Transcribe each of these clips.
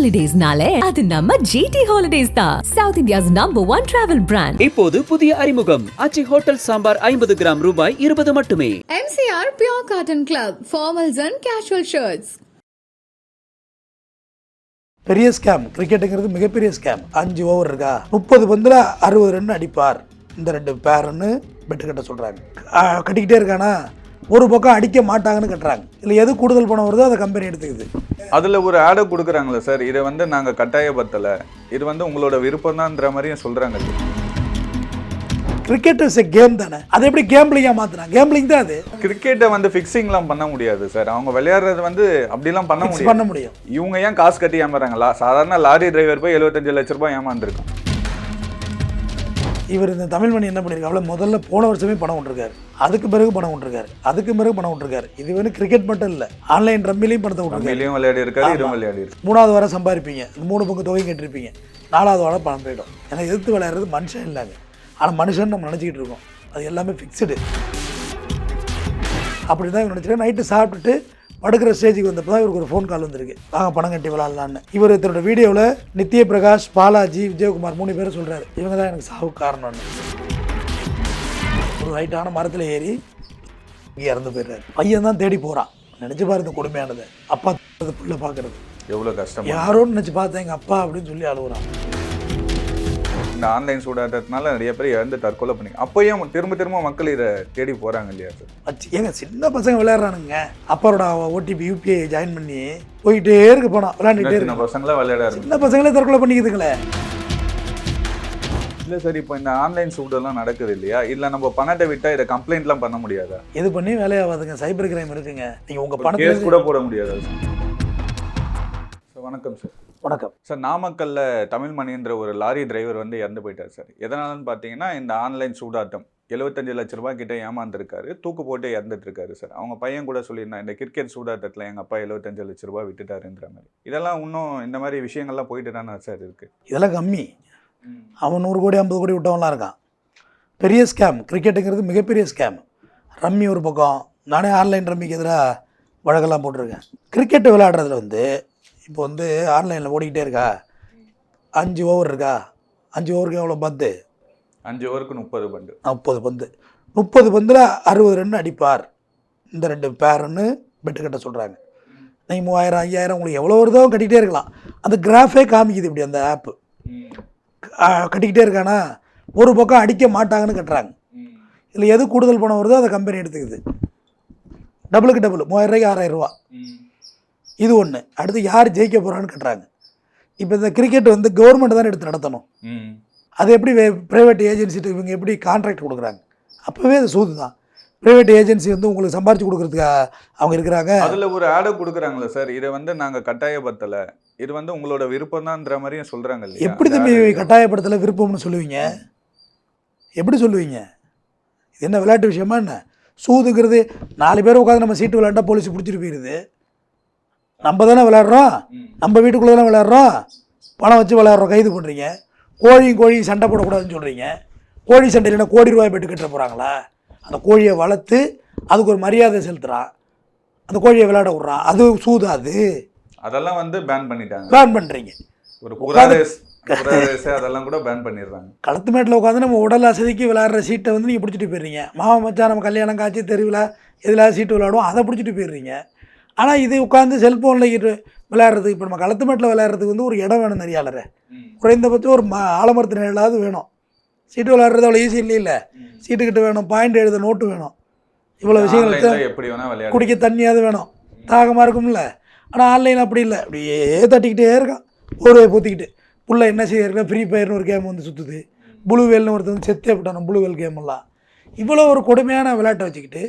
ஹாலிடேஸ்னாலே அது நம்ம ஜிடி ஹாலிடேஸ் தான். South India's number one travel brand இப்போது புதிய அறிமுகம். அச்சி ஹோட்டல் சாம்பார் ஐம்பது கிராம் ரூபாய் இருபது மட்டுமே. MCR Pure Cotton Club, formals and casual shirts. பெரிய ஸ்கேம் கிரிக்கெட்டுங்கிறது மிகப்பெரிய ஸ்கேம் அஞ்சு ஓவர் இருக்கா? முப்பது பந்தில் அறுபது ரன் அடிப்பார். இந்த ரெண்டு பேருன்னு பெட்டு கட்ட சொல்கிறாங்க கட்டிக்கிட்டே இருக்கானா? ஒரு பக்கம் அடிக்க மாட்டாங்கன்னு கட்டுறாங்க. இல்லை எது கூடுதல் பணம் வருதோ அதை கம்பெனி எடுத்துக்குது. அதில் ஒரு ஆடை கொடுக்குறாங்களே சார் இதை வந்து நாங்கள் கட்டாயப்படுத்தலை. இது வந்து உங்களோட விருப்பம் தான்ற மாதிரியும் சொல்கிறாங்க கிரிக்கெட் இஸ் எ கேம் தானே? அதை எப்படி கேம்பிளிங்காக மாற்றினாங்க கேம்பிளிங் தான் அது. கிரிக்கெட்டை வந்து ஃபிக்ஸிங்லாம் பண்ண முடியாது சார் அவங்க விளையாடுறது வந்து அப்படிலாம் பண்ண முடியாது. பண்ண முடியும். இவங்க ஏன் காசு கட்டி ஏமாறாங்களா? சாதாரண லாரி டிரைவர் போய் எழுபத்தஞ்சு லட்ச ரூபாய் ஏமாந்துருக்கான். இவர் இந்த தமிழ்மணி என்ன பண்ணியிருக்காங்க முதல்ல போன வருஷமே பணம் விட்டுருக்காரு. அதுக்கு பிறகு பணம் விட்டுருக்காரு. அதுக்கு பிறகு பணம் விட்டுருக்காரு. இது வந்து கிரிக்கெட் மட்டும் இல்லை ஆன்லைன் ரம்மிலையும் பணத்தை விட்டுருக்காரு. விளையாடி இருக்காரு விளையாடி மூணாவது வாரம் சம்பாதிப்பீங்க. மூணு பங்கு தொகையும் கட்டிருப்பீங்க. நாலாவது வாரம் பணம் போயிடும். ஏன்னா எதிர்த்து விளையாடுறது மனுஷன் இல்லைங்க ஆனால் மனுஷன் நம்ம நினச்சிக்கிட்டு இருக்கோம். அது எல்லாமே ஃபிக்ஸ்டு அப்படி தான் நினச்சிட்டு நைட்டு சாப்பிட்டுட்டு படுக்கிற ஸ்டேஜுக்கு வந்தப்போ தான் இவருக்கு ஒரு ஃபோன் கால் வந்திருக்கு. வாங்க பணம் கட்டி விளாட்லான்னு இவர் தன்னோட வீடியோவில் நித்ய பிரகாஷ் பாலாஜி விஜயகுமார் மூணு பேரும் சொல்கிறாரு இவங்க தான் எனக்கு சாவு காரணம்னு. ஒரு ஹைட்டான மரத்தில் ஏறி இங்கே இறந்து போயிடுறாரு. பையன் தான் தேடி போகிறான் நினச்சி பாரு இந்த கொடுமையானது. அப்பா புள்ள பார்க்குறது. எவ்வளோ கஷ்டம்? யாரோன்னு நினச்சி பார்த்தேன் எங்கள் அப்பா அப்படின்னு சொல்லி அழுகுறான் இந்த ஆன்லைன் சூடாட்டத்தினால நிறைய பேர் இறந்து தற்கொலை பண்ணி அப்பயும் திரும்ப திரும்ப மக்கள் இதை தேடி போகிறாங்க இல்லையா சார்? ஏங்க சின்ன பசங்க விளையாடுறானுங்க. அப்பாவோட ஓடிபி யூபிஐ ஜாயின் பண்ணி போயிட்டே இருக்கு போனோம் விளையாண்டுட்டே சின்ன இருக்கு. பசங்களாம் விளையாட ஆரம்பிச்சு சின்ன பசங்களே தற்கொலை பண்ணிக்குதுங்களே. இல்லை சார் இப்போ இந்த ஆன்லைன் சூடெல்லாம் நடக்குது இல்லையா? இல்லை நம்ம பணத்தை விட்டால் இதை கம்ப்ளைண்ட்லாம் பண்ண முடியாதா? இது பண்ணி வேலையாகாதுங்க சைபர் கிரைம் இருக்குங்க. நீங்கள் உங்கள் பணத்தை கூட போட முடியாதா சார் வணக்கம் சார். வணக்கம். சார் நாமக்கல்ல தமிழ் மணின்ற ஒரு லாரி டிரைவர் வந்து இறந்து போயிட்டார் சார். எதனாலன்னு பார்த்தீங்கன்னா இந்த ஆன்லைன் சூதாட்டம். எழுபத்தஞ்சு லட்ச ரூபாய் கிட்ட ஏமாந்துருக்காரு. தூக்கு போட்டு இறந்துட்டு இருக்காரு சார். அவங்க பையன் கூட சொல்லியிருந்தான் இந்த கிரிக்கெட் சூதாட்டத்தில் எங்கள் அப்பா எழுபத்தஞ்சு லட்ச ரூபாய் விட்டுட்டாருன்ற மாதிரி. இதெல்லாம் இன்னும் இந்த மாதிரி விஷயங்கள்லாம் போயிட்டு தானே சார் இருக்கு? இதெல்லாம் கம்மி. அவன் நூறு கோடி ஐம்பது கோடி விட்டவன்லாம் இருக்கான். பெரிய ஸ்கேம் கிரிக்கெட்டுங்கிறது மிகப்பெரிய ஸ்கேம் ரம்மி ஒரு பக்கம். நானே ஆன்லைன் ரம்மிக்கு எதிராக வழக்கெல்லாம் போட்டிருக்கேன். கிரிக்கெட் விளையாடுறதுல வந்து இப்போ வந்து ஆன்லைனில் ஓடிக்கிட்டே இருக்கா? அஞ்சு ஓவர் இருக்கா? அஞ்சு ஓவருக்கு எவ்வளோ பந்து? அஞ்சு ஓவருக்கு முப்பது பண்டு முப்பது பந்து. முப்பது பந்தில் அறுபது ரன் அடிப்பார். இந்த ரெண்டு பேருன்னு பெட்டு கட்ட சொல்கிறாங்க நீங்கள் மூவாயிரம் ஐயாயிரம் உங்களுக்கு எவ்வளோ வருதோ கட்டிக்கிட்டே இருக்கலாம். அந்த கிராஃபே காமிக்குது இப்படி அந்த ஆப்பு கட்டிக்கிட்டே இருக்கானா? ஒரு பக்கம் அடிக்க மாட்டாங்கன்னு கட்டுறாங்க. இல்லை எது கூடுதல் பணம் வருதோ அதை கம்பெனி எடுத்துக்குது. டபுளுக்கு டபுள் மூவாயிரம் ரூபாய்க்கு ஆறாயிரம் ரூபா. இது ஒன்று அடுத்து யார் ஜெயிக்க போகிறான்னு கட்டுறாங்க இப்போ இந்த கிரிக்கெட் வந்து கவர்மெண்ட் தான் எடுத்து நடத்தணும். அது எப்படி ப்ரைவேட் ஏஜென்சிட்டு இவங்க எப்படி கான்ட்ராக்ட் கொடுக்குறாங்க? அப்போவே அது சூது தான் ப்ரைவேட் ஏஜென்சி வந்து உங்களுக்கு சம்பாரிச்சு கொடுக்குறதுக்கு அவங்க இருக்கிறாங்க? அதுல ஒரு ஆடை கொடுக்குறாங்களே சார் இதை வந்து நாங்க கட்டாயப்படுத்தலை. இது வந்து உங்களோட விருப்பம் தான்ற மாதிரியும் இல்லையா? எப்படி தம்பி. கட்டாயப்படுத்தலை விருப்பம்னு சொல்லுவீங்க? எப்படி சொல்லுவீங்க? இது என்ன விளையாட்டு விஷயமா என்ன? சூதுங்கிறது நாலு பேர் உட்காந்து நம்ம சீட்டு விளையாண்டா போலீஸ் பிடிச்சிட்டு போயிடுது நம்ம தானே விளையாடுறோம். நம்ம வீட்டுக்குள்ளே தானே விளையாடுறோம்? பணம் வச்சு விளையாடுறோம் கைது பண்ணுறீங்க கோழியும் கோழியும் சண்டை போடக்கூடாதுன்னு சொல்கிறீங்க கோழி சண்டையில் என்ன கோடி ரூபாய் பெட்டு கட்ட போகிறாங்களா அந்த கோழியை வளர்த்து அதுக்கு ஒரு மரியாதை செலுத்துகிறான் அந்த கோழியை விளையாட விட்றான் அது சூது அது அதெல்லாம் வந்து பேன் பண்ணிட்டாங்க. பேன் பண்ணுறீங்க ஒரு அதெல்லாம் கூட பேன் பண்ணிடுறாங்க. களத்து மேட்டில் உட்காந்து நம்ம உடல் அசதிக்கு விளையாடுற சீட்டை வந்து நீங்கள் பிடிச்சிட்டு போயிடுறீங்க. மாமா மச்சான் நம்ம கல்யாணம் காட்சி தெருவில் எதில் சீட்டு விளையாடுவோம் அதை பிடிச்சிட்டு போயிடுறீங்க. ஆனால் இது உட்காந்து செல்ஃபோனில் விளையாடுறதுக்கு இப்போ நம்ம களத்து மேட்டில் விளையாடுறதுக்கு வந்து ஒரு இடம் வேணும் நெறியாளர். குறைந்தபட்சம் ஒரு ம ஆலமரத்து நிழலாவது வேணும். சீட்டு விளையாடுறது அவ்வளோ ஈஸி இல்லை. இல்லை சீட்டுக்கிட்ட வேணும் பாயிண்ட் எழுத நோட்டு வேணும். இவ்வளோ விஷயங்கள் எப்படி குடிக்க தண்ணியாவது வேணும். தாகமாக இருக்கும்ல. ஆனால் ஆன்லைன் அப்படி இல்லை. அப்படியே தட்டிக்கிட்டே இருக்கான். போர்வை பூத்திக்கிட்டு. புள்ள என்ன செய்யறதுனா ஃப்ரீ ஃபயர்னு ஒரு கேம் வந்து சுற்றுது ப்ளூ வேல்னு ஒருத்தர் வந்து செத்தே விட்டானோ ப்ளூ வேல் கேம் எல்லாம். இவ்வளோ ஒரு கொடுமையான விளையாட்டை வச்சுக்கிட்டு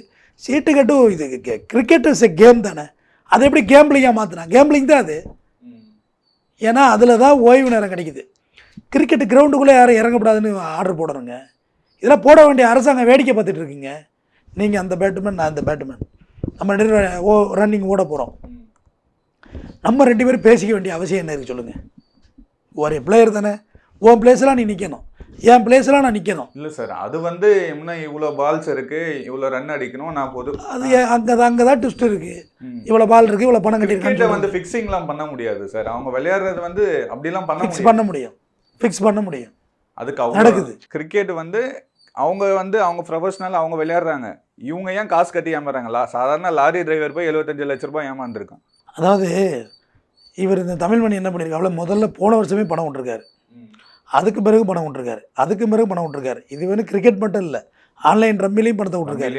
சீட்டு கட்டு இது கிரிக்கெட் இஸ் எ கேம் தானே? அதை எப்படி கேம்பிளிங்காக மாற்றினா கேம்பிளிங் தான் அது. ஏன்னா அதில் தான் ஓய்வு நேரம் கிடைக்குது. கிரிக்கெட் கிரவுண்டுக்குள்ளே யாரும் இறங்கக்கூடாதுன்னு ஆர்டர் போடணுங்க. இதெல்லாம் போட வேண்டிய அரசாங்கம் வேடிக்கை பார்த்துட்டு இருக்கீங்க. நீங்கள் அந்த பேட்மேன் நான் அந்த பேட்மேன் நம்ம ரெண்டு பேரும் ஓ ரன்னிங் ஓட போகிறோம் நம்ம ரெண்டு பேரும் பேசிக்க வேண்டிய அவசியம் என்ன இருக்குது சொல்லுங்கள் ஒரு பிளேயர் தானே. உன் பிளேஸ்லாம் நீ நிற்கணும் என் பிளேஸ்லாம் நான் நிற்கணும் இல்ல சார் அது வந்து இன்னும் இவ்வளவு பால்ஸ் இருக்கு இவ்வளவு ரன் அடிக்கணும் நான் பொது அது அங்கே அங்கே தான் ட்விஸ்ட் இருக்குது. இவ்வளோ பால் இருக்குது இவ்வளோ பணம் கட்டியிருக்காங்க வந்து ஃபிக்ஸிங்லாம் பண்ண முடியாது சார் அவங்க விளையாடுறது வந்து அப்படிலாம் பண்ண ஃபிக்ஸ் பண்ண முடியும். ஃபிக்ஸ் பண்ண முடியும். அதுக்கு அவங்க நடக்குது. கிரிக்கெட் வந்து அவங்க வந்து அவங்க ப்ரொஃபஷனல் அவங்க விளையாடுறாங்க. இவங்க ஏன் காசு கட்டி ஏமாறாங்களா சாதாரண லாரி டிரைவர் போய் எழுபத்தஞ்சு லட்ச ரூபாய் ஏமாந்துருக்கான். அதாவது இவர் இந்த தமிழ்மணி என்ன பண்ணியிருக்காப்புல முதல்ல போன வருஷமே பணம் விட்டுருக்காரு அதுக்கு பிறகு பணம் விட்டுருக்காரு அதுக்கு பிறகு பணம் விட்டுருக்காரு இது வந்து கிரிக்கெட் மட்டும் இல்லை. ஆன்லைன் ரம்மிலையும் பணத்தை விட்டுருக்காரு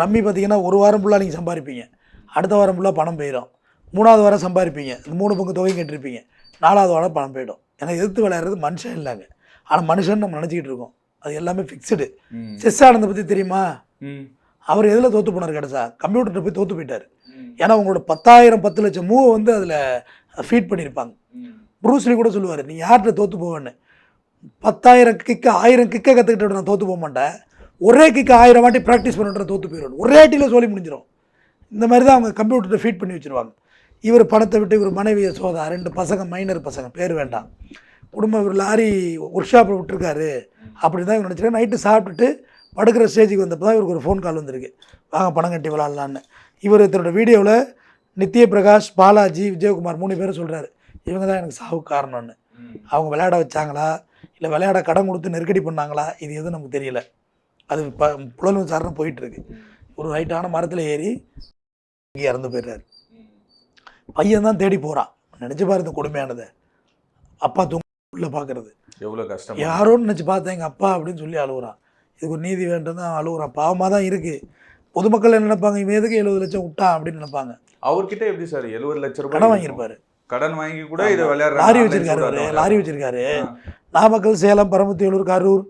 ரம்மி பார்த்தீங்கன்னா ஒரு வாரம் ஃபுல்லாக நீங்கள் சம்பாதிப்பீங்க. அடுத்த வாரம் ஃபுல்லாக பணம் போயிடும். மூணாவது வாரம் சம்பாதிப்பீங்க. இந்த மூணு பங்கு தொகையும் கட்டிருப்பீங்க நாலாவது வாரம் பணம் போயிடும். ஏன்னா எதிர்த்து விளையாடுறது மனுஷன் இல்லைங்க ஆனால் மனுஷன் நம்ம நினச்சிக்கிட்டு இருக்கோம். அது எல்லாமே ஃபிக்ஸ்டு. செஸ் ஆனதை பற்றி தெரியுமா. அவர் எதில் தோற்று போனார் கடைசா கம்ப்யூட்டர்கிட்ட போய் தோற்று போயிட்டார். ஏன்னா உங்களோட பத்தாயிரம் பத்து லட்சம் மூவை வந்து அதில் ஃபீட் பண்ணியிருப்பாங்க. ப்ரூஸ்லி கூட சொல்லுவார் நீ யார்கிட்ட தோற்று போவேன்னு? பத்தாயிரம் கிக்கு ஆயிரம் கிக்கை கற்றுக்கிட்டு நான் தோற்று போக மாட்டேன். ஒரே கிக்கு ஆயிரம் வாட்டி ப்ராக்டிஸ் பண்ணிட்டு தோற்று போயிடும் ஒரே ஆட்டியில் சொல்லி முடிஞ்சிடும் இந்த மாதிரி தான் அவங்க கம்ப்யூட்டரை ஃபீட் பண்ணி வச்சுருவாங்க. இவர் பணத்தை விட்டு இவர் மனைவியை சோதா ரெண்டு பசங்க மைனர் பசங்க பேர் வேண்டாம். குடும்பம் இவர் லாரி ஒர்க் ஷாப்பில் விட்டுருக்காரு. அப்படி தான் இவர் நினச்சிருக்கேன் நைட்டு சாப்பிட்டுட்டு படுக்கிற ஸ்டேஜுக்கு வந்தப்போ தான் இவருக்கு ஒரு ஃபோன் கால் வந்திருக்கு. வாங்க பணம் கட்டி விளாட்லான்னு. இவர் தன்னோட வீடியோவில் நித்ய பிரகாஷ் பாலாஜி விஜயகுமார் மூணு பேரும் சொல்கிறாரு இவங்க தான் எனக்கு சாவுக்கு காரணம்னு. அவங்க விளையாட வச்சாங்களா? இல்லை விளையாட கடன் கொடுத்து நெருக்கடி பண்ணாங்களா? இது எதுவும் நமக்கு தெரியல. அது இப்போ புலன் விசாரணை போயிட்டுருக்கு. ஒரு ஹைட்டான மரத்தில் ஏறி இங்கே இறந்து போயிடுறாரு. பையன் தான் தேடி போகிறான் நினச்சி பாரு இந்த கொடுமையானதை. அப்பா தூங்க உள்ள பார்க்குறது எவ்வளவு கஷ்டம் யாரோன்னு நினச்சி பார்த்தேன் எங்கள் அப்பா அப்படின்னு சொல்லி அழுகுறான் இதுக்கு ஒரு நீதி வேண்டும் தான் அழுகுறான் பாவமாக தான் இருக்குது பொதுமக்கள் என்ன நினைப்பாங்க? இவன் எதுக்கு எழுபது லட்சம் விட்டான் அப்படின்னு நினைப்பாங்க. அவர்கிட்ட எப்படி சார் எழுபது லட்ச ரூபாய் கடன்? வாங்கியிருப்பாரு. கடன் வாங்கி கூட இது விளையாடுற லாரி வச்சிருக்காரு லாரி வச்சிருக்காரு. நாமக்கல் சேலம் பரமத்தியூர் கரூர்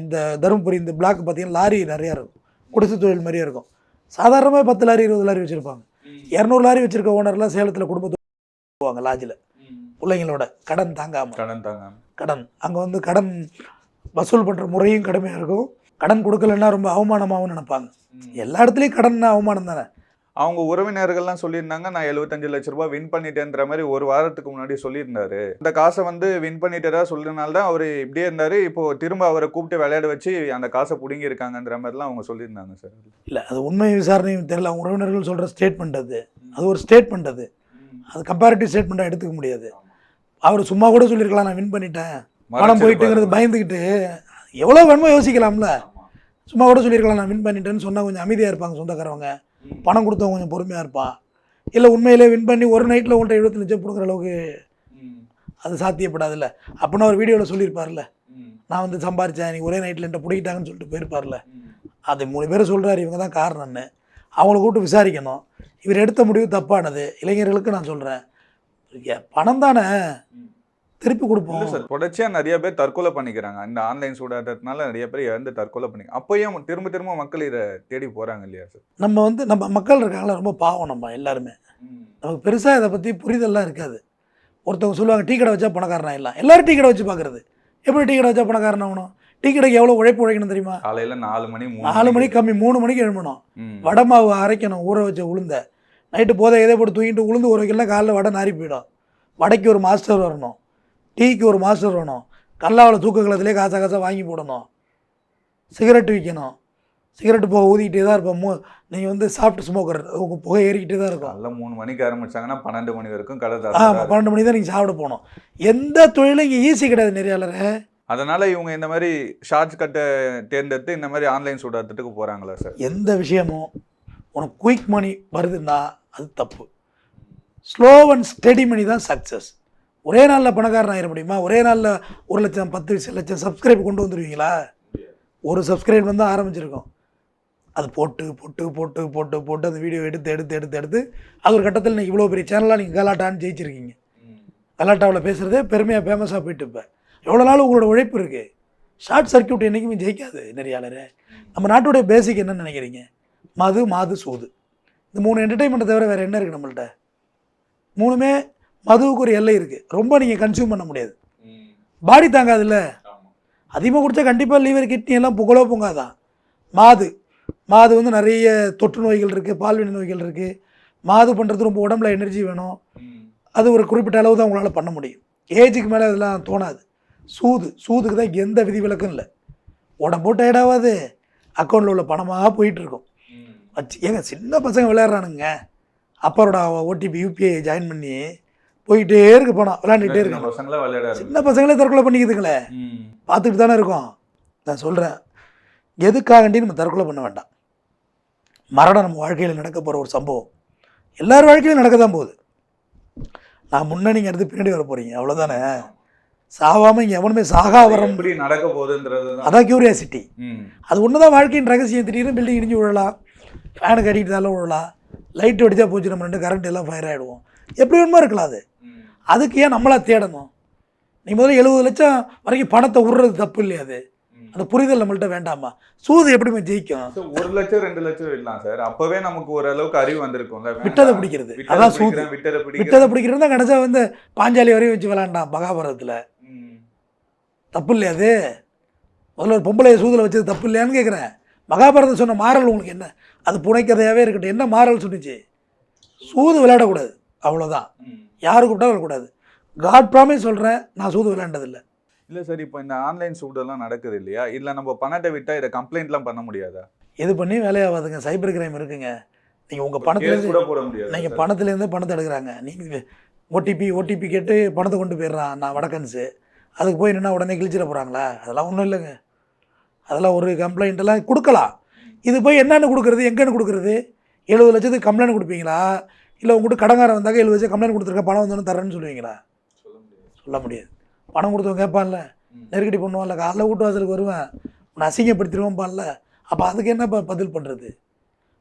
இந்த தருமபுரி இந்த பிளாக் பார்த்தீங்கன்னா லாரி நிறையா இருக்கும். குடிசை தொழில் மாதிரியே இருக்கும். சாதாரணமாக பத்து லாரி இருபது லாரி வச்சுருப்பாங்க. இரநூறு லாரி வச்சிருக்க ஓனர்லாம் சேலத்தில் குடும்பத்தோட போவாங்க லாட்ஜில் பிள்ளைங்களோட கடன் தாங்காமல் கடன் தாங்க கடன். அங்கே வந்து கடன் வசூல் பண்ணுற முறையும் கடுமையாக இருக்கும். கடன் கொடுக்கலன்னா ரொம்ப அவமானமாகவும் நினைப்பாங்க. எல்லா இடத்துலையும் கடன் அவமானம் தானே? அவங்க உறவினர்கள்லாம் சொல்லியிருந்தாங்க நான் எழுபத்தஞ்சு லட்ச ரூபாய் வின் பண்ணிட்டேன்ற மாதிரி ஒரு வாரத்துக்கு முன்னாடி சொல்லியிருந்தாரு. இந்த காசை வந்து வின் பண்ணிட்டதா சொல்றதுனால தான் அவர் இப்படியே இருந்தாரு. இப்போ திரும்ப அவரை கூப்பிட்டு விளையாட வச்சு அந்த காசை பிடுங்கி இருக்காங்கன்ற மாதிரிலாம் அவங்க சொல்லியிருந்தாங்க சார். இல்லை அது உண்மை விசாரணையும் தெரியல. அவங்க உறவினர்கள் சொல்கிற ஸ்டேட்மெண்ட் அது. அது ஒரு ஸ்டேட்மெண்ட் அது. அது கம்பேரிட்டிவ் ஸ்டேட்மெண்ட்டாக எடுத்துக்க முடியாது. அவர் சும்மா கூட சொல்லியிருக்கலாம் நான் வின் பண்ணிட்டேன். பணம் போயிட்டுங்கிறது பயந்துக்கிட்டு எவ்வளோ வேணுமோ யோசிக்கலாம்ல. சும்மா கூட சொல்லியிருக்கலாம் நான் வின் பண்ணிட்டேன்னு சொன்னால் கொஞ்சம் அமைதியாக இருப்பாங்க சொந்தக்காரவங்க. பணம் கொடுத்தவங்க கொஞ்சம் பொறுமையாக இருப்பான் இல்லை உண்மையிலே வின் பண்ணி ஒரு நைட்டில் உங்கள்கிட்ட எழுபத்தி லட்சம் கொடுக்குற அளவுக்கு அது சாத்தியப்படாதுல்ல. அப்படின்னா ஒரு வீடியோவில் சொல்லியிருப்பார்ல நான் வந்து சம்பாரிச்சேன் நீ ஒரே நைட்டில் என்கிட்ட பிடிக்கிட்டாங்கன்னு சொல்லிட்டு போயிருப்பார்ல அது மூணு பேர் சொல்கிறாரு இவங்க தான் காரணம்னு. அவங்கள கூப்பிட்டு விசாரிக்கணும். இவர் எடுத்த முடிவு தப்பானது. இளைஞர்களுக்கு நான் சொல்கிறேன் பணம் தானே? திருப்பி கொடுப்போம். சார் தொடர்ச்சியா நிறைய பேர் தற்கொலை பண்ணிக்கிறாங்க. இந்த ஆன்லைன் சூதாட்டத்தினால நிறைய பேர் இறந்து தற்கொலை பண்ணி அப்பயும் திரும்ப திரும்ப மக்கள் இதை தேடி போறாங்க இல்லையா சார்? நம்ம வந்து நம்ம மக்கள் இருக்காங்களா ரொம்ப பாவம் நம்ம எல்லாருமே. நமக்கு பெருசாக இதை பற்றி புரிதல்லாம் இருக்காது. ஒருத்தவங்க சொல்லுவாங்க டீ கடை வச்சா பணக்காரனா இல்லை? எல்லாரும் டீ கடை வச்சு பார்க்குறது எப்படி டீ கடை வச்சா பணக்காரன் ஆகணும்? டீ கடைக்கு எவ்வளோ உழைப்பு உழைக்கணும் தெரியுமா? காலையில நாலு மணி மூணு நாலு மணிக்கு கம்மி மூணு மணிக்கு எழும்பணும். வடை மாவு அரைக்கணும் ஊற வச்ச உளுந்த. நைட்டு போதை எதை போட்டு தூங்கிட்டு உளுந்து ஊற வைக்கலாம் காலைல வடை நாரி போயிடும். வடைக்கு ஒரு மாஸ்டர் வரணும். டீக்கு ஒரு மாஸ்டர் வரணும் கல்லாவில் தூக்க கலத்திலே காசா காசா வாங்கி போடணும். சிகரெட் விற்கணும் சிகரெட்டு போக ஊதிக்கிட்டே தான் இருப்போம். மூ நீங்கள் வந்து சாஃப்ட் ஸ்மோக்கர் உங்கள் புகை ஏறிக்கிட்டே தான் இருக்கும். காலைல மூணு மணிக்கு ஆரம்பிச்சாங்கன்னா பன்னெண்டு மணி வரைக்கும் கடை ஆ திறந்து பன்னெண்டு மணி தான் நீங்கள் சாப்பிட போகணும். எந்த தொழிலும் இங்கே ஈஸி கிடையாது நெறியாளரே. அதனால இவங்க இந்த மாதிரி ஷார்ட்ஸ் கட்டை தேர்ந்தெடுத்து இந்த மாதிரி ஆன்லைன் சூதாட்டத்துக்கு போறாங்களா சார் எந்த விஷயமும் உனக்கு குயிக் மணி வருதுன்னா அது தப்பு. ஸ்லோ அண்ட் ஸ்டெடி மணி தான் சக்ஸஸ் ஒரே நாளில் பணக்காரன் ஆயிட முடியுமா? ஒரே நாளில் ஒரு லட்சம் பத்து லட்சம் சப்ஸ்கிரைப் கொண்டு வந்துடுவீங்களா ஒரு சப்ஸ்கிரைப் வந்து ஆரம்பிச்சிருக்கோம். அது போட்டு போட்டு போட்டு போட்டு போட்டு அந்த வீடியோ எடுத்து எடுத்து எடுத்து எடுத்து அது ஒரு கட்டத்தில் நீங்கள் இவ்வளோ பெரிய சேனலாக நீங்கள் கலாட்டான்னு ஜெயிச்சிருக்கீங்க. கலாட்டாவில் பேசுகிறதே பெருமையாக ஃபேமஸாக போயிட்டு இப்போ. எவ்வளோ நாள் உங்களோட உழைப்பு இருக்குது ஷார்ட் சர்க்கியூட் என்றைக்குமே ஜெயிக்காது நெறியாளரே. நம்ம நாட்டுடைய பேசிக் என்னன்னு நினைக்கிறீங்க? மது மாது சூது. இந்த மூணு என்டர்டைன்மெண்ட்டை தவிர வேறு என்ன இருக்குது நம்மள்கிட்ட மூணுமே மதுவுக்கு ஒரு எல்லை இருக்குது ரொம்ப நீங்கள் கன்சியூம் பண்ண முடியாது. பாடி தாங்காதுல்ல? அதிகமாக குடித்தா கண்டிப்பாக லீவர் கிட்னி எல்லாம் புகழோ பொங்காதான் மாது. மாது வந்து நிறைய தொற்று நோய்கள் இருக்குது பால்வினை நோய்கள் இருக்குது மாது பண்ணுறது ரொம்ப உடம்புல எனர்ஜி வேணும். அது ஒரு குறிப்பிட்ட அளவு தான் உங்களால் பண்ண முடியும். ஏஜுக்கு மேலே அதெல்லாம் தோணாது. சூது. சூதுக்கு தான் எந்த விதிவிலக்கும் இல்லை. உடம்பு டயர்டாகாது அக்கௌண்ட்டில் உள்ள பணமாக போயிட்டுருக்கும் வச்சு ஏங்க சின்ன பசங்க விளையாடுறானுங்க. அப்பாரோட ஓடிபி யூபிஐ ஜாயின் பண்ணி போயிட்டே இருக்கு இருக்காங்க பசங்களா விளையாட சின்ன பசங்களே தற்கொலை பண்ணிக்குதுங்களே. பார்த்துட்டு தானே இருக்கோம். நான் சொல்கிறேன் எதுக்காகண்டி நம்ம தற்கொலை பண்ண வேண்டாம். மரணம் நம்ம வாழ்க்கையில் நடக்க போகிற ஒரு சம்பவம். எல்லார் வாழ்க்கையிலும் நடக்க தான் போகுது. நான் முன்னணிங்க எடுத்து பின்னாடி வர போகிறீங்க அவ்வளோதானே சாவாமல் இங்கே எவனுமே சாகா எப்படி நடக்க போகுதுன்றது தான். அதான் கியூரியாசிட்டி. அது ஒன்று தான் வாழ்க்கையின் ரகசியம். திடீர்னு பில்டிங் இடிஞ்சு விழலாம். ஃபேனு கட்டிக்கிட்டாலும் விழலாம். லைட் அடிச்சா போச்சு நம்ம ரெண்டு கரண்ட் எல்லாம் ஃபயர் ஆகிடுவோம் எப்படி வேணுமோ இருக்கலாம் அது. அதுக்கு ஏன் நம்மளா தேடணும்? நீ முதல்ல எழுபது லட்சம் வரைக்கும் பணத்தை விடுறது தப்பு இல்லையா அது. அந்த புரிதல் நம்மள்ட்ட வேண்டாமா? சூது எப்படிமே ஜெயிக்கும். ஒரு லட்சம் ரெண்டு லட்சம் விடலாம் சார். அப்பவே நமக்கு ஓரளவுக்கு அறிவு வந்திருக்கும்ல. விட்டதை பிடிக்கிறது. அதான் சூது. விட்டதை விட்டதை பிடிக்கிறது தான் கடைசியாக வந்து பாஞ்சாலி வரையும் வச்சு விளாண்டான் மகாபாரதத்தில். தப்பு இல்லையா அது? முதல்ல ஒரு பொம்பளைய சூதில் வச்சது தப்பு இல்லையான்னு கேட்குறேன் மகாபாரதம் சொன்ன மாறல் உங்களுக்கு என்ன? அது புனைக்கதையாகவே இருக்கட்டும். என்ன மாறல் சொன்னுச்சு? சூது விளையாடக்கூடாது. அவ்வளோதான். யாரு கூப்பிட்டா விடக்கூடாது காட் ப்ராமிஸ் சொல்கிறேன் நான் சூது விளையாண்டதில்லை. இல்ல சார் இப்போ இந்த ஆன்லைன் சூடெல்லாம் நடக்குது இல்லையா? இல்ல நம்ம பணத்தை விட்டா இதை கம்ப்ளைண்ட்லாம் பண்ண முடியாதா? இது பண்ணி வேலையாகாதுங்க. சைபர் கிரைம் இருக்குங்க. நீங்கள் உங்கள் பணத்துலேருந்து கூட போட முடியாது நீங்கள் பணத்துலேருந்தே பணத்தை எடுக்கிறாங்க. நீங்கள் ஓடிபி ஓடிபி கேட்டு பணத்தை கொண்டு போயிடுறான். நான் வடக்கன்ஸு. அதுக்கு போய் நின்னா உடனே கிழிச்சிட போகிறாங்களா அதெல்லாம் ஒன்றும் இல்லைங்க. அதெல்லாம் ஒரு கம்ப்ளைண்ட் எல்லாம் கொடுக்கலாம். இது போய் என்னென்னு கொடுக்குறது எங்கன்னு கொடுக்குறது? எழுபது லட்சத்துக்கு கம்ப்ளைண்ட் கொடுப்பீங்களா? இல்லை உங்கள்கிட்ட கடங்காரன் வந்தாக்க எழுபது லட்சம் கம்ப்ளைண்ட் கொடுத்துருக்க பணம் வந்தோன்னு தரேன்னு சொல்லுவீங்களா? சொல்ல முடியாது. சொல்ல முடியாது பணம் கொடுத்தவன் கேட்பான்ல. நெருக்கடி பண்ணுவான்ல. காலைல வீட்டு வாசலுக்கு வருவேன். உன்னை அசிங்கப்படுத்திடுவோம்பான்ல அப்போ அதுக்கு என்ன பதில் பண்ணுறது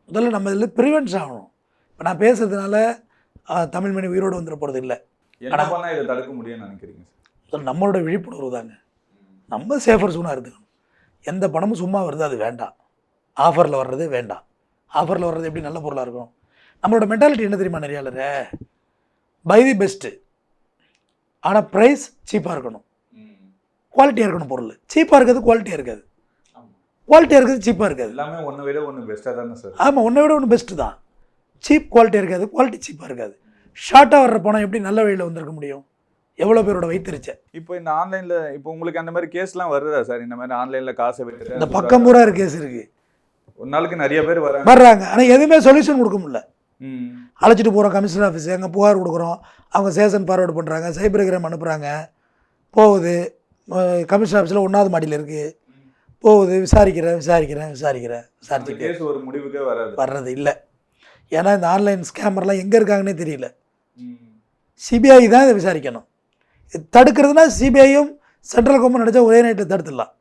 முதல்ல நம்ம இதில் ப்ரிவென்ஸ் ஆகணும். இப்போ நான் பேசுறதுனால ஆ, தமிழ் மணி உயிரோடு வந்துட போகிறது இல்லை. பண்ணா இதை தடுக்க முடியும்னு நினைக்கிறீங்க முதல்ல நம்மளோட விழிப்புணர்வு தாங்க. நம்ம சேஃபர் சூனாக இருந்துக்கணும். எந்த பணமும் சும்மா வருது அது வேண்டாம். ஆஃபரில் வர்றது வேண்டாம். ஆஃபரில் வர்றது எப்படி நல்ல பொருளாக இருக்கும்? நம்மளோட மென்டாலிட்டி என்ன தெரியுமா நிறையாளர்? பை தி பெஸ்ட்டு ஆனால் ப்ரைஸ் சீப்பாக இருக்கணும். குவாலிட்டியாக இருக்கணும் பொருள். சீப்பாக இருக்கிறது குவாலிட்டியாக இருக்காது. குவாலிட்டியாக இருக்கிறது சீப்பாக இருக்காது. எல்லாமே ஒன்றை விட ஒன்று பெஸ்ட்டாக தானே சார் ஆமாம் ஒன்றை விட ஒன்று பெஸ்ட்டு தான். சீப் குவாலிட்டியாக இருக்காது குவாலிட்டி சீப்பாக இருக்காது. ஷார்ட்டாக வர்ற பணம் எப்படி நல்ல வழியில் வந்திருக்க முடியும்? எவ்வளோ பேரோட வைத்திருச்ச இப்போ இந்த ஆன்லைன்ல இப்போ உங்களுக்கு அந்த மாதிரி கேஸ்லாம் வருதா சார் இந்த மாதிரி ஆன்லைன்ல காசை விட்டு இந்த பக்கம் பூரா கேஸ் இருக்குது ஒரு நாளுக்கு நிறைய பேர் வராங்க. வர்றாங்க. ஆனால் எதுவுமே சொல்யூஷன் கொடுக்க முடியல. அழைச்சிட்டு போகிறோம் கமிஷனர் ஆஃபீஸ் அங்கே புகார் கொடுக்குறோம். அவங்க சேஷன் ஃபார்வர்டு பண்ணுறாங்க சைபர் கிரைம் அனுப்புகிறாங்க போகுது கமிஷனர் ஆஃபீஸில் ஒன்றாவது மாடியில் இருக்குது போகுது. விசாரிக்கிறேன் விசாரிக்கிறேன் விசாரிக்கிறேன். விசாரிச்சுட்டு ஒரு முடிவுக்கே வராது. வர்றது இல்லை. ஏன்னா இந்த ஆன்லைன் ஸ்கேமர்லாம் எங்கே இருக்காங்கன்னே தெரியல. சிபிஐ தான் இதை விசாரிக்கணும். இது தடுக்கிறதுனா சிபிஐயும் சென்ட்ரல் கவர்மெண்ட் நினச்சா ஒரே நைட்டில் தடுத்துடலாம்.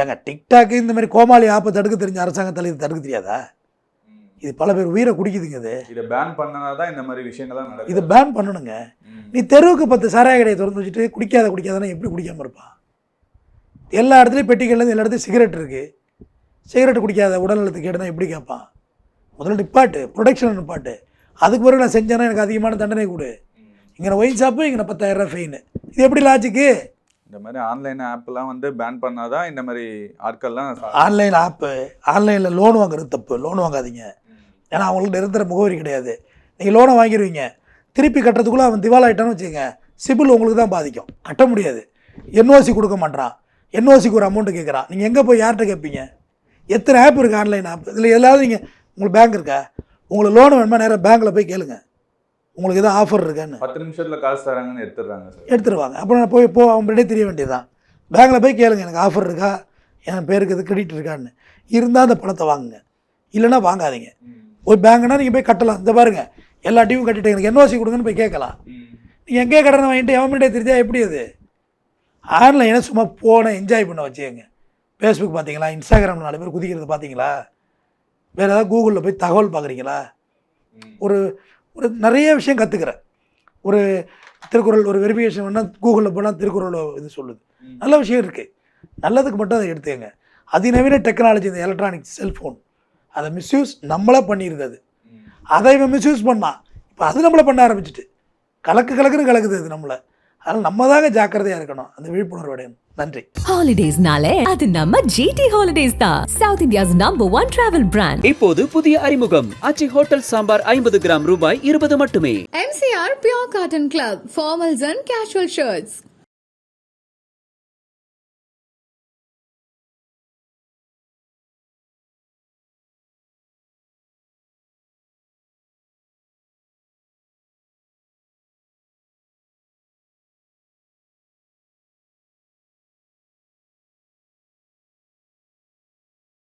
ஏங்க டிக்டாக்கு இந்த மாதிரி கோமாளி ஆப்பை தடுக்க தெரிஞ்ச அரசாங்கத்தால் இது தடுக்க தெரியாதா. இது பல பேர் உயிரை குடிக்குதுங்க இது. இதை பேன் பண்ணனாதான் இந்த மாதிரி விஷயங்கள்லாம் நடக்குது. இதை பேன் பண்ணணுங்க. நீ தெருவுக்கு பத்து சாராய கடையை திறந்து வச்சுட்டு குடிக்காத குடிக்காதனா எப்படி குடிக்காமல் இருப்பான் எல்லா இடத்துலையும் பெட்டிகள்லேருந்து எல்லா இடத்துலையும் சிகரெட் இருக்குது சிகரெட் குடிக்காத உடல்நலத்துக்கு கேடுனா எப்படி கேட்பான்? முதல்ல நிப்பாட்டு ப்ரொடக்ஷன் நிப்பாட்டு. அதுக்கு பிறகு நான் செஞ்சேன்னா எனக்கு அதிகமான தண்டனை கொடு. இங்கே ஒயின் ஷாப்பு இங்கே பத்தாயிரம் ரூபாய் ஃபைனு இது எப்படி லாஜிக்கு இந்த மாதிரி ஆன்லைன் ஆப்லாம் வந்து பேன் பண்ணாதான் இந்த மாதிரி ஆட்கள்லாம் ஆன்லைன் ஆப்பு ஆன்லைனில் லோன் வாங்குறது தப்பு. லோன் வாங்காதீங்க. ஏன்னா அவங்களுக்கு நிரந்தர முகவரி கிடையாது. நீங்கள் லோனை வாங்கிடுவீங்க திருப்பி கட்டுறதுக்குள்ளே அவன் திவால் ஆகிட்டான்னு வச்சுக்கோங்க. சிபில் உங்களுக்கு தான் பாதிக்கும். கட்ட முடியாது. என்ஓசி கொடுக்க மாட்டான் என்ஓசிக்கு ஒரு அமௌண்ட்டு கேட்குறான். நீங்கள் எங்கே போய் யார்கிட்ட கேட்பீங்க? எத்தனை ஆப் இருக்குது ஆன்லைன் ஆப் இதில் எல்லாரும் நீங்கள் உங்களுக்கு பேங்க் இருக்கா? உங்களுக்கு லோன் வேணுமா நேராக பேங்க்கில் போய் கேளுங்க. உங்களுக்கு எதாவது ஆஃபர் இருக்கான்னு. பத்து நிமிஷத்துல காசு தராங்கன்னு எடுத்துடுறாங்க எடுத்துருவாங்க. அப்புறம் நான் போய் போ அவன் முன்னாடியே தெரிய வேண்டியதுதான். பேங்க்கில் போய் கேளுங்க. எனக்கு ஆஃபர் இருக்கா? என் பேருக்கு இது கிரெடிட் இருக்கான்னு. இருந்தால் அந்த பணத்தை வாங்குங்க. இல்லைன்னா வாங்காதீங்க. ஒரு பேங்க்னா நீங்கள் போய் கட்டலாம். இந்த பாருங்க. எல்லா டியூவும் கட்டிட்டு எனக்கு என்ஓசி கொடுங்கன்னு போய் கேட்கலாம். நீங்கள் எங்கேயே கடனை வாங்கிட்டு எவன் முன்னாடியே தெரிஞ்சா எப்படி அது? ஆன்லைனை சும்மா போன என்ஜாய் பண்ண வச்சுக்கோங்க. ஃபேஸ்புக் பார்த்தீங்களா? இன்ஸ்டாகிராம் நாலு பேர் குதிக்கிறது பார்த்தீங்களா? வேறு ஏதாவது கூகுளில் போய் தகவல் பார்க்குறீங்களா? ஒரு ஒரு நிறைய விஷயம் கற்றுக்கிறேன் ஒரு திருக்குறள் ஒரு வெரிஃபிகேஷன் பண்ணால் கூகுளில் போனால் திருக்குறள் இது சொல்லுது. நல்ல விஷயம் இருக்குது நல்லதுக்கு மட்டும் அதை எடுத்துக்கங்க. அதிநவீன டெக்னாலஜி இந்த எலக்ட்ரானிக் செல்ஃபோன் அதை மிஸ்யூஸ் நம்மளே பண்ணிடுது அது அதை இவன் மிஸ்யூஸ் பண்ணான். இப்போ அது நம்மளை பண்ண ஆரம்பிச்சிட்டு. கலக்கு கலக்குன்னு கலக்குது அது நம்மளை. அதனால் நம்ம தாங்க ஜாக்கிரதையாக இருக்கணும். அந்த விழிப்புணர்வு அடையணும். நன்றி. ஹாலிடேஸ்னாலே அது நம்ம ஜிடி ஹாலிடேஸ் தான். South India's number one travel brand இப்போது புதிய அறிமுகம். ஆச்சி ஹோட்டல் சாம்பார் ஐம்பது கிராம் ரூபாய் இருபது மட்டுமே. MCR Pure Cotton Club, formals and casual shirts.